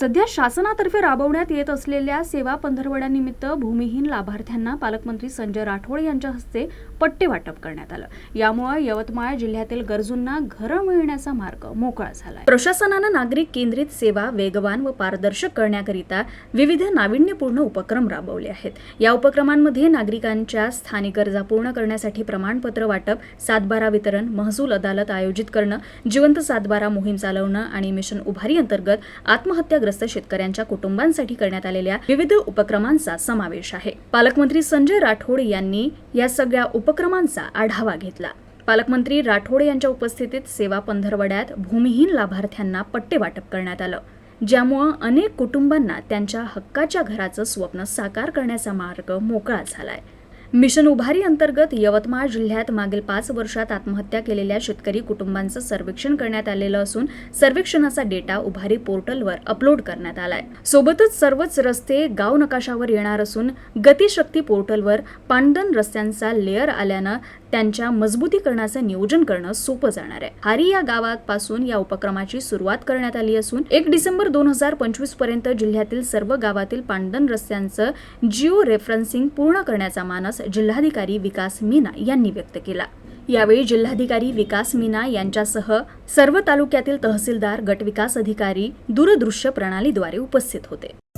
सध्या शासनातर्फे राबवण्यात येत असलेल्या सेवा पंधरवड्यानिमित्त भूमिहीन लाभार्थ्यांना पालकमंत्री संजय राठोड यांच्या हस्ते पट्टे वाटप करण्यात आलं. यामुळे यवतमाळ जिल्ह्यातील गरजूंना घरं मिळण्याचा मार्ग मोकळा झाला प्रशासनानं नागरिक केंद्रित सेवा वेगवान व पारदर्शक करण्याकरिता विविध नाविन्यपूर्ण उपक्रम राबवले आहेत. या उपक्रमांमध्ये नागरिकांच्या स्थानिक गरजा पूर्ण करण्यासाठी प्रमाणपत्र वाटप सातबारा वितरण महसूल अदालत आयोजित करणं जिवंत सातबारा मोहीम चालवणं आणि मिशन उभारी अंतर्गत आत्महत्या पूरग्रस्त शेतकऱ्यांच्या कुटुंबांसाठी करण्यात आलेल्या विविध उपक्रमांचा समावेश आहे. पालकमंत्री संजय राठोड यांनी या सगळ्या उपक्रमांचा आढावा घेतला. पालकमंत्री राठोड यांच्या उपस्थितीत सेवा पंधरवड्यात भूमिहीन लाभार्थ्यांना पट्टे वाटप करण्यात आलं ज्यामुळं अनेक कुटुंबांना त्यांच्या हक्काच्या घराचं स्वप्न साकार करण्याचा मार्ग मोकळा झालाय. मिशन उभारी अंतर्गत यवतमाळ जिल्ह्यात मागील पाच वर्षात आत्महत्या केलेल्या शेतकरी कुटुंबांचं सर्वेक्षण करण्यात आलेलं असून सर्वेक्षणाचा डेटा उभारी पोर्टलवर अपलोड करण्यात आलाय. सोबतच सर्वच रस्ते गाव नकाशावर येणार असून गतिशक्ती पोर्टलवर पांडन रस्त्यांचा लेअर आल्यानं त्यांच्या मजबूतीकरणाचं नियोजन करणं सोपं जाणार आहे. हारी या गावापासून या उपक्रमाची सुरुवात करण्यात आली असून एक डिसेंबर दोन हजार पंचवीसपर्यंत जिल्ह्यातील सर्व गावातील पांडन रस्त्यांचं जिओ रेफरन्सिंग पूर्ण करण्याचा मानस जिल्हाधिकारी विकास मीना यांनी व्यक्त केला. यावेळी जिल्हाधिकारी विकास मीना यांच्यासह सर्व तालुक्यातील तहसीलदार गटविकास अधिकारी दूरदृश्य प्रणालीद्वारे उपस्थित होते.